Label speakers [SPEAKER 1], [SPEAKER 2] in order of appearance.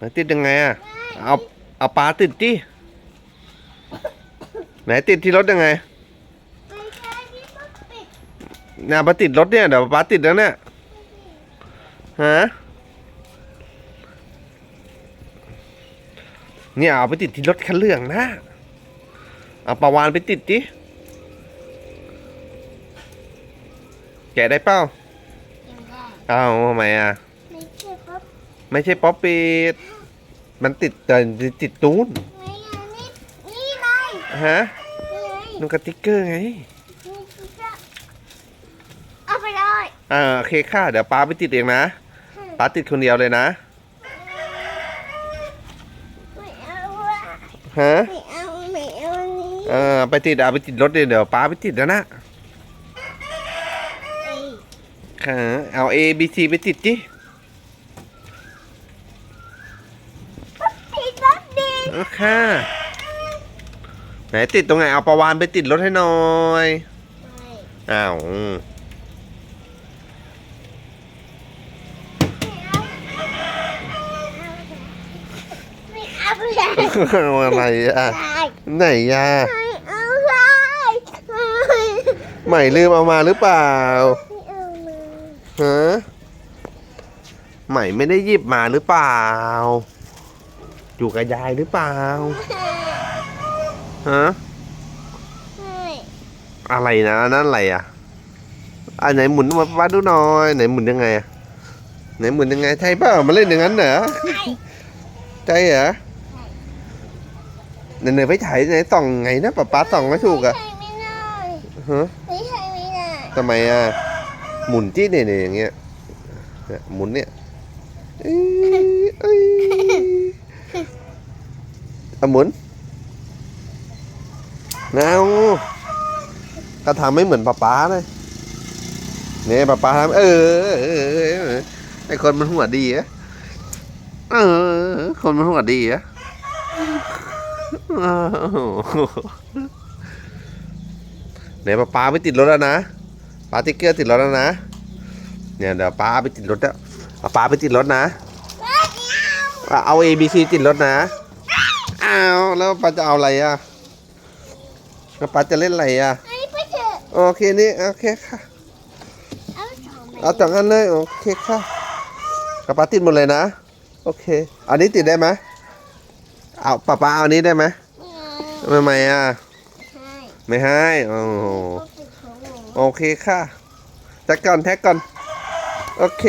[SPEAKER 1] ไหนติดยังไงอะ เอาเอาปลาติดดิไหนติดที่รถยังไง
[SPEAKER 2] ไม่ใช่ที่มันปิด
[SPEAKER 1] เนี่ยมาติดรถเนี่ยเดี๋ยวปลาติดแล้วเนี่ยฮะเนี่ยเอาไปติดที่รถคันเหลืองนะเอาปลาวานไปติดดิแกะได้เปล่า
[SPEAKER 2] ยังได้
[SPEAKER 1] เอาทำไมอะ
[SPEAKER 2] ไม่ใช่ครับ
[SPEAKER 1] ไม่ใช่ป๊อปปีดมันติดแต่ติดตูน
[SPEAKER 2] ไม่ใช่นี่นี่ไง
[SPEAKER 1] ฮะ
[SPEAKER 2] นี่ไง
[SPEAKER 1] นุ่นกติกเกอร์ไง
[SPEAKER 2] นี่คือจะเอาไปเลย
[SPEAKER 1] อ่าโอเคค่ะ เดี๋ยวป้าไปติดเองนะป้าติดคนเดียวเลยนะ
[SPEAKER 2] ไม่เอาอะ
[SPEAKER 1] ฮะ
[SPEAKER 2] ไม่เอาไม่เอาอันนี้
[SPEAKER 1] เออไปติดอะไปติดรถเดี๋ยวเดี๋ยวป้าไปติดแล้วนะ
[SPEAKER 2] เอ้ย
[SPEAKER 1] ค่ะเอา A B C ไปติดดิ
[SPEAKER 2] ติดร ถดี
[SPEAKER 1] เอาค่ะไหนติดตรงไหนเอาประวานไปติดรถให้หน่อยอ้าวอืม
[SPEAKER 2] ไม่เอาไม่เอาเลย
[SPEAKER 1] เอาอะไรอะ
[SPEAKER 2] ได้
[SPEAKER 1] ไหนอะ
[SPEAKER 2] ไม่เอาเลย
[SPEAKER 1] ใหม่ลืมเอามาหรือเปล่า
[SPEAKER 2] ไม่เอามา
[SPEAKER 1] ฮะใหม่ไม่ได้หยิบมาหรือเปล่า อยู่กับยายหรือเปล่า ฮะ
[SPEAKER 2] ไม่
[SPEAKER 1] อะไรนะอันนั่นอะไรอะ อันไหนหมุนมาวัดดูหน่อย ไหนหมุนยังไงอะไหนหมุนยังไงใช่เปล่ามาเล่นอย่างนั้นเหรอใช่เหรอไหนไหนไปถ่ายไหนส่องไงนะป๊าป๊าส่องไม่ถูกอะ
[SPEAKER 2] ใช่ไม่ได้
[SPEAKER 1] ฮะ
[SPEAKER 2] ไม่ใช่ไม่ได้
[SPEAKER 1] ทำไมอะ หมุนจี้เนี่ยเนี่ยอย่างเงี้ยเนี่ยหมุนเนี่ยเอ้ยเอ้ยเอาหมุนเอาก็ทำไม่เหมือนป๊าป๊าเลยเนี่ยป๊าป๊าทำเออเออเออเออไอคนมันหัวดีอะเออ คนมันหัวดีอะอ้าวเนี่ยป๊าป๊าไปติดรถแล้วนะป๊าติ๊กเกอร์ติดรถแล้วนะเนี่ยเดี๋ยวป๊าไปติดรถแล้วเอาป๊าไปติดรถนะเอา A B C ติดรถนะ อ้าวแล้วป๊าจะเอาอะไรอะแล้วป๊าจะเล่นอะไรอะ
[SPEAKER 2] ไอ้ไปเถอะ
[SPEAKER 1] โอเคนี่โอเคค่ะ
[SPEAKER 2] เอาสองใบ
[SPEAKER 1] เอาจังอันเลยโอเคค่ะกระป๋าติดหมดเลยนะ โอเค อันนี้ติดได้ไหมเอาป๊าป๊าเอาอันนี้ได้ไหม
[SPEAKER 2] ไม่เอา
[SPEAKER 1] ทำไมอะ
[SPEAKER 2] ใช่
[SPEAKER 1] ไม่ให้โอ้โห
[SPEAKER 2] ก็ปิดของหนู
[SPEAKER 1] โอเคค่ะแท็กก่อนแท็กก่อน โอเค